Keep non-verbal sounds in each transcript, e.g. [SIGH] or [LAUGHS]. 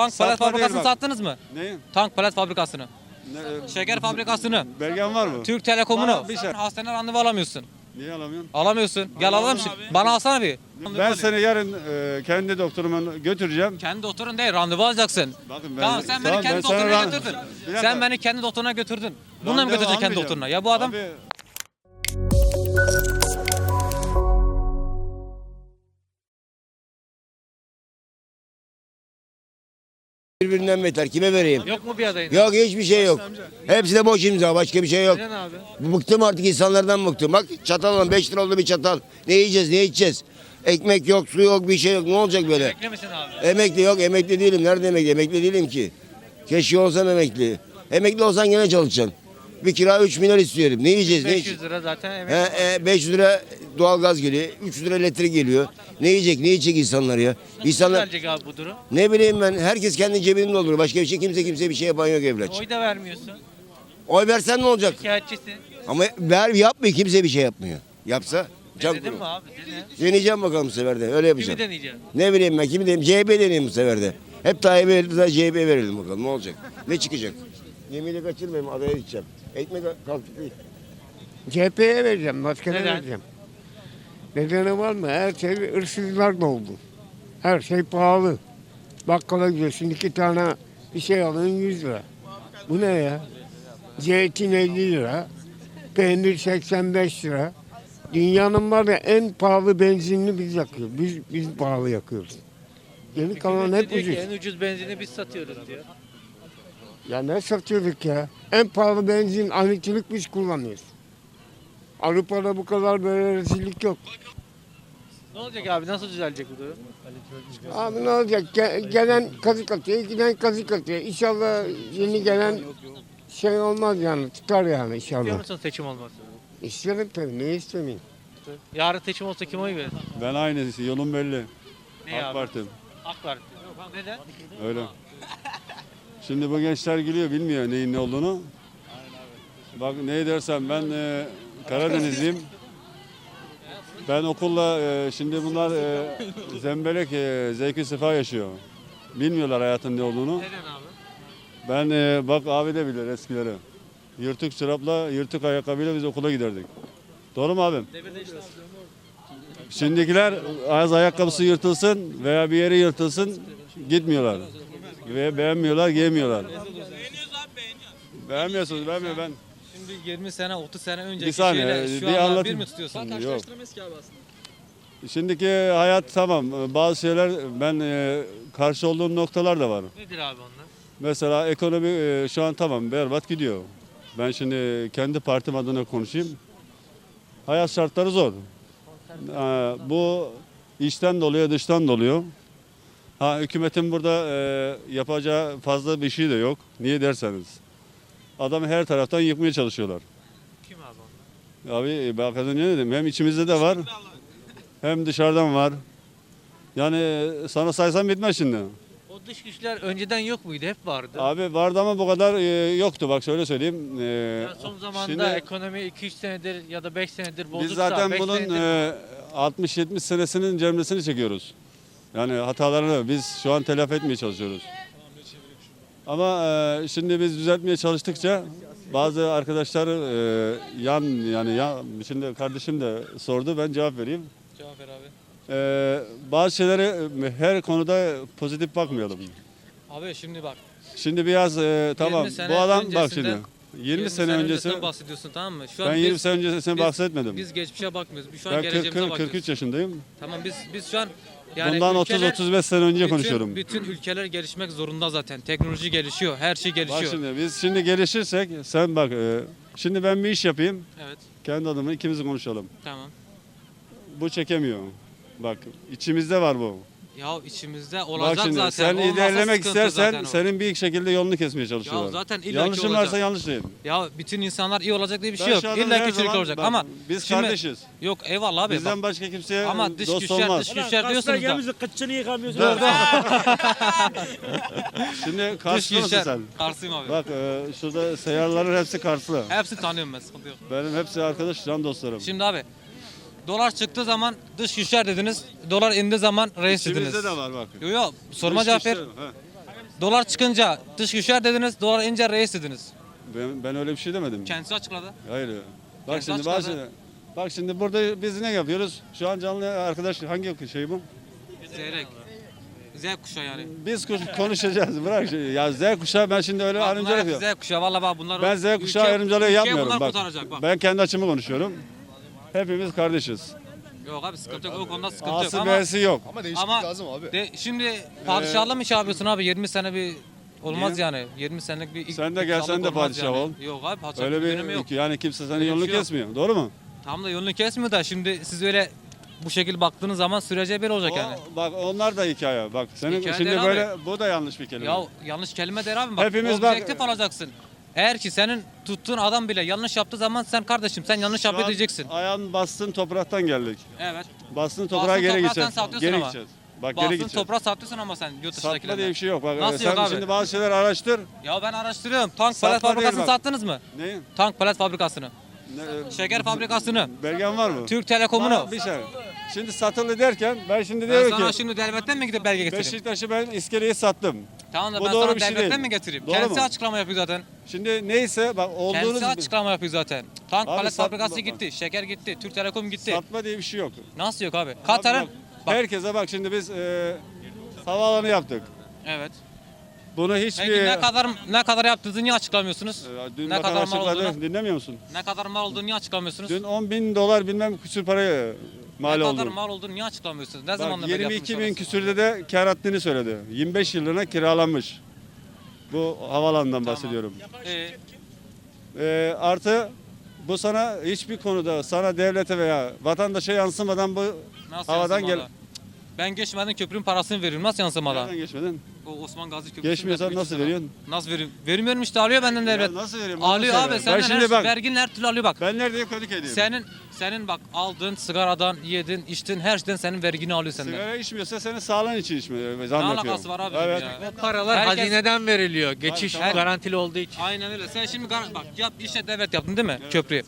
tank Satma palet fabrikasını bak. sattınız mı? Neyi? Tank palet fabrikasını. Ne, Şeker fabrikasını. belgen var mı? Türk Telekom'unu. Bana bir şey- Hastaneye randevu alamıyorsun. Niye alamıyorsun? Alamıyorsun. Gel alalım şimdi. Bana alsana bir. Ben seni yarın e, kendi doktoruma götüreceğim. Kendi doktorun değil randevu alacaksın. Bakın ben- tamam sen beni Tamam, kendi ben sana doktoruna ran- götürdün. Bir dakika. Sen beni kendi doktoruna götürdün. Bununla mı Randevu götüreceksin kendi almayacağım. doktoruna? Ya bu adam Abi, Birbirinden beter. Kime vereyim? yok mu bir adayın? Yok hiçbir şey yok. Hepsi de boş imza. Başka bir şey yok. Neden abi? Bıktım artık insanlardan bıktım. Bak çatal olan 5 lira oldu bir çatal. Ne yiyeceğiz ne içeceğiz? Ekmek yok, su yok, bir şey yok. Ne olacak böyle? Beklemesin abi. Emekli yok, emekli değilim. Nerede emekli? Emekli değilim ki. Keşke olsam emekli. Emekli olsan gene çalışacaksın. Bir kira 3 milyar istiyorum. Ne yiyeceğiz? Ne 500 içeceğiz? lira zaten emek. He, e, 500 lira doğalgaz geliyor. 3 lira elektrik geliyor. Ne yiyecek? Ne içecek insanlar ya? İnsanlar Gelecek abi bu durum. ne bileyim ben herkes kendi cebini dolduruyor. Başka bir şey kimse kimse bir şey yapan yok evlat. Oy da vermiyorsun. Oy versen ne olacak? Şikayetçisin. Ama ver yapmıyor kimse bir şey yapmıyor. Yapsa can Denedin kurur. mi abi? Dene. Deneyeceğim bakalım bu sefer de öyle Kimi yapacağım. deneyeceksin? Ne bileyim ben kimi deneyim CHP deneyim bu sefer de. Hep Tayyip'e daha CHP verelim bakalım ne olacak? Ne çıkacak? Yemeğiyle kaçırmayayım adaya gideceğim. Ekmek kalkıp değil. CHP'ye vereceğim. Başka ne Neden? vereceğim? Nedeni var mı? Her şey hırsızlar doldu. Her şey pahalı. Bakkala gidiyorsun iki tane bir şey alıyorsun 100 lira. Bu ne ya? Zeytin 50 lira. Peynir 85 lira. Dünyanın var ya en pahalı benzinini biz yakıyoruz. Biz, biz pahalı yakıyoruz. Geri kalan hep diyor ki ucuz. en ucuz benzini biz satıyoruz diyor. Ya ne satıyorduk ya? En pahalı benzin anıtçılık biz kullanıyoruz. Avrupa'da bu kadar böyle rezillik yok. Ne olacak abi? Nasıl düzelecek bu durum? Abi ne olacak? Ge- gelen kazık atıyor, giden kazık atıyor. İnşallah yeni gelen şey olmaz yani, tutar yani İstiyor inşallah. musun seçim olması? İsterim tabii, ne istemeyeyim? Yarın seçim olsa kim oy verir? Ben aynısı yolum belli. Ne AK abi? Parti. AK Parti. Neden? Öyle. Şimdi bu gençler geliyor bilmiyor neyin ne olduğunu. Bak ne dersem ben e, Karadenizliyim. Ben okulla e, şimdi bunlar e, zembelek e, zevki sefa yaşıyor. Bilmiyorlar hayatın ne olduğunu. Neden abi? Ben e, bak abi de bilir eskileri. Yırtık çorapla, yırtık ayakkabıyla biz okula giderdik. Doğru mu abim? Şimdikiler az ayakkabısı yırtılsın veya bir yeri yırtılsın gitmiyorlar. Ve beğenmiyorlar, giyemiyorlar. Beğenmiyorsunuz, beğenmiyor ben. Şimdi 20 sene 30 sene önceki Bir saniye, şeyle bir şu anda bir anlatayım. mi tutuyorsun? Yok. Şimdiki hayat tamam. Bazı şeyler ben e, karşı olduğum noktalar da var. Nedir abi onlar? Mesela ekonomi e, şu an tamam berbat gidiyor. Ben şimdi kendi partim adına konuşayım. Hayat şartları zor. Ha, bu içten doluyor, dıştan doluyor. Ha hükümetin burada e, yapacağı fazla bir şey de yok. Niye derseniz. Adamı her taraftan yıkmaya çalışıyorlar. Kim abi onlar? Abi bak az önce ne dedim? Hem içimizde de var [LAUGHS] hem dışarıdan var. Yani e, sana saysam bitmez şimdi. O dış güçler önceden yok muydu? Hep vardı. Abi vardı ama bu kadar e, yoktu bak şöyle söyleyeyim. E, Ya son zamanda şimdi ekonomi 2-3 senedir ya da 5 senedir bozuksa biz zaten 5 bunun senedir- e, 60-70 senesinin cemresini çekiyoruz. Yani hatalarını biz şu an telafi etmeye çalışıyoruz. Ama e, şimdi biz düzeltmeye çalıştıkça bazı arkadaşlar e, yan yani yan, şimdi kardeşim de sordu ben cevap vereyim. Cevap ver abi. E, bazı şeylere e, her konuda pozitif bakmayalım. Abi şimdi bak. Şimdi biraz e, tamam sene bu adam bak şimdi 20, sene öncesi öncesinden bahsediyorsun tamam mı? Şu an ben biz, 20 sene öncesinden biz- bahsetmedim. Biz geçmişe bakmıyoruz. Biz şu an ben 40, geleceğimize 40, bakıyoruz. 43 yaşındayım. Tamam biz biz şu an yani Bundan ülkeler- 30-35 sene önce bütün, konuşuyorum. Bütün ülkeler gelişmek zorunda zaten. Teknoloji gelişiyor. Her şey Bak gelişiyor. şimdi biz şimdi gelişirsek sen bak e, şimdi ben bir iş yapayım Evet. kendi adıma ikimiz konuşalım. Tamam. Bu çekemiyor. Bak içimizde var bu. Ya içimizde olacak Bak şimdi zaten. sen Olmazsa ilerlemek sıkıntı istersen zaten o. senin bir şekilde yolunu kesmeye çalışıyorlar. Ya zaten illaki Yanlışım olacak. varsa yanlış değil. Ya bütün insanlar iyi olacak diye bir şey Ben yok. şu adamı İlla her ki zaman- olacak bak, ama biz şimdi- kardeşiz. yok eyvallah abi. Bizden bak. başka kimseye Ama dış dost güçler olmaz. dış güçler diyorsunuz da. Gelmişsin kıçını yıkamıyorsun. [LAUGHS] Şimdi Dış Karslı mısın güçler. sen? Karşıyım abi. Bak e, şurada seyyarların hepsi Karslı. Hepsi tanıyorum ben sıkıntı yok. Benim hepsi arkadaş, can dostlarım. Şimdi abi dolar çıktığı zaman dış güçler dediniz. Dolar indiği zaman reis dediniz. İçimizde de var bak. Yok yok sorma Dış cevap ver. güçler-. Dolar çıkınca dış güçler dediniz, dolar ince reis dediniz. Ben, ben öyle bir şey demedim. Kendisi açıkladı. Hayır. Bak Kendi şimdi bak açıkladı. şimdi. Bak şimdi burada biz ne yapıyoruz? Şu an canlı arkadaş hangi şey bu? Zeyrek. Z kuşağı yani. Biz kuş- konuşacağız. Bırak şey. Ya Z kuşağı ben şimdi öyle Bak, ayrımcılık bunlar yapıyorum. hep Z kuşağı valla bak bunlar. Ben Z kuşağı ülke- ayrımcılığı ülkeyi yapmıyorum. bunlar Bak, kurtaracak bak. ben kendi açımı konuşuyorum. Hepimiz kardeşiz. Yok abi sıkıntı yok. O konuda sıkıntı yok A'sı ama. B'si yok. Ama değişiklik Ama lazım abi. de, şimdi padişahla mı şey yapıyorsun abi? 20 sene bir olmaz Niye? yani. 20 senelik bir Sen de gel, sen de olmaz padişah yani. ol. Yok abi padişahlık Öyle bir dönemi bir yok. yani kimse senin Öyle bir yolunu şey yok. kesmiyor. Doğru mu? Tam da yolunu kesmiyor da şimdi siz öyle bu şekilde baktığınız zaman sürece böyle olacak yani. O- bak onlar da hikaye. Bak senin Hikaye şimdi değil böyle bu da yanlış bir kelime. Ya yanlış kelime der abi bak. Hepimiz bak- objektif alacaksın. Eğer ki senin tuttuğun adam bile yanlış yaptığı zaman sen kardeşim sen yanlış Şu yapıyor an diyeceksin. Ayağın bastın topraktan geldik. Evet. Bastın toprağa geri topraktan gideceğiz. sapıyorsun Geri ama. gideceğiz. Bak geri Bastın gideceğiz. toprağa satıyorsun ama sen yurt Satma diye bir şey yok. Bak Nasıl sen yok abi? şimdi bazı şeyler araştır. Ya ben araştırıyorum. Tank Satma palet değil fabrikasını bak. sattınız mı? Ne? Tank palet fabrikasını. ne Şeker fabrikasını. belgen var mı? Türk Telekom'unu. Bana Bir şey. Şimdi satıldı derken ben şimdi Ben diyorum sana ki şimdi devletten mi gidip belge getireyim? Beşiktaş'ı ben iskeleye sattım. Tamam da Bu ben doğru sana bir şey devletten değil. mi getireyim? Doğru Kendisi mu? açıklama yapıyor zaten. Şimdi neyse bak olduğunuz Kendisi açıklama yapıyor zaten. Tank Abi palet fabrikası bak. gitti, şeker gitti, Türk Telekom gitti. satma diye bir şey yok. Nasıl yok abi? Abi Katar'ın bak, bak. Herkese bak şimdi biz e, havaalanı yaptık. Evet. Bunu Peki hiçbir ne kadar ne kadar yaptığınızı niye açıklamıyorsunuz? E, dün ne bakan kadar mal açıkladı. olduğunu? Dinlemiyor musun? Ne kadar mal olduğunu niye açıklamıyorsunuz? Dün 10 bin dolar bilmem küsür paraya mal ne oldu. kadar mal olduğunu niye açıklamıyorsunuz? Ne zaman Bak, 22 bin küsürde de kar hattını söyledi. 25 yıllığına kiralanmış. Bu havaalanından bahsediyorum. Ee, Ee, artı bu sana hiçbir konuda sana devlete veya vatandaşa yansımadan bu nasıl havadan yansımalı? gel. Ben geçmeden köprünün parasını veriyorum. Nasıl yansımalı? Nereden geçmedin? O Osman Gazi Köprüsü. Geçmiyorsan nasıl veriyorsun? Nasıl veriyorum? Vermiyorum işte alıyor benden devlet. Ya nasıl vereyim? Alıyor Onu abi senden Ben şimdi her, bak verginin her türlü alıyor bak. ben neredeyim Kadıköy'deyim. Senin senin bak aldığın sigaradan, yedin, içtin her şeyden senin vergini alıyor senden. Sigara içmiyorsa senin sağlığın için içmiyor Ne zannediyorum. alakası var abi Evet. ya? Paralar Herkes- hazineden veriliyor. Geçiş tamam. garantili olduğu için. Aynen öyle. Sen şimdi gar- bak yap işe devlet yaptın değil mi köprüyü?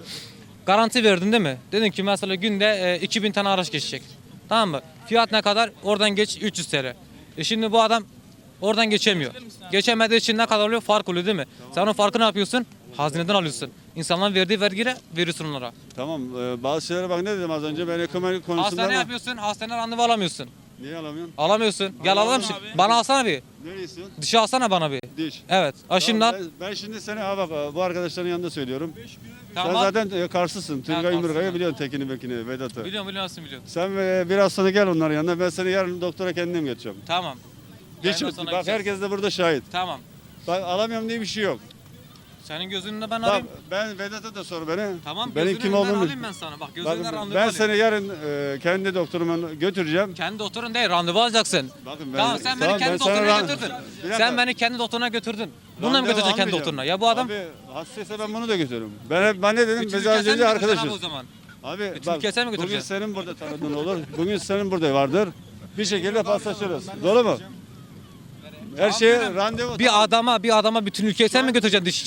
Garanti verdin değil mi? Dedin ki mesela günde e, 2000 tane araç geçecek. Tamam mı? Fiyat ne kadar? Oradan geç 300 TL. E şimdi bu adam oradan geçemiyor. Geçemediği için ne kadar oluyor? Fark oluyor değil mi? Sen o farkı ne yapıyorsun? Hazineden alıyorsun. İnsanların verdiği vergiyle veriyorsun onlara. Tamam e, bazı şeylere bak ne dedim az önce ben ekonomi konusunda Hastane ama yapıyorsun, hastane randevu alamıyorsun. niye alamıyorsun? Alamıyorsun. Gel alalım şimdi. Bana alsana bir. İstiyorsun? Dışı alsana bana bir. Diş. Evet. Aşından. Tamam, ben, ben şimdi seni ha bak bu arkadaşların yanında söylüyorum. Tamam. Sen zaten e, Kars'ısın. Turgay Kars'ım Yumrukay'ı ben. biliyorsun Tekin'i Bekin'i, Vedat'ı. Biliyorum biliyorsun biliyorum. Sen e, biraz sonra gel onların yanına. Ben seni yarın doktora kendim götüreceğim. Tamam. Yayından sonra bak gideceğiz. herkes de burada şahit. Tamam. Bak alamıyorum diye bir şey yok. Senin gözünde ben alayım. ben Vedat'a da sor beni. Tamam Benim gözünün kim önünden olduğumu alayım ben sana. Bak Bak, gözünden randevu ben alayım. seni yarın e, kendi doktoruma götüreceğim. Kendi doktorun değil randevu alacaksın. Bakın ben, tamam sen beni tamam, kendi ben sana doktoruna ran- götürdün. Bir dakika. Sen beni kendi doktoruna götürdün. Bununla mı Randevu götüreceksin kendi almayacağım. doktoruna? Ya bu adam Abi hastaysa ben bunu da götürürüm. Ben hep ben ne dedim? Biz az mi önce götüreceksin abi o arkadaşız. zaman? Abi bak ülke sen mi bugün götüreceksin? senin burada tanıdığın olur. Bugün senin burada vardır. Bir şekilde paslaşırız. Doğru mu? Her şeye randevu. Bir adama bir adama bütün ülkeyi sen mi götüreceksin diş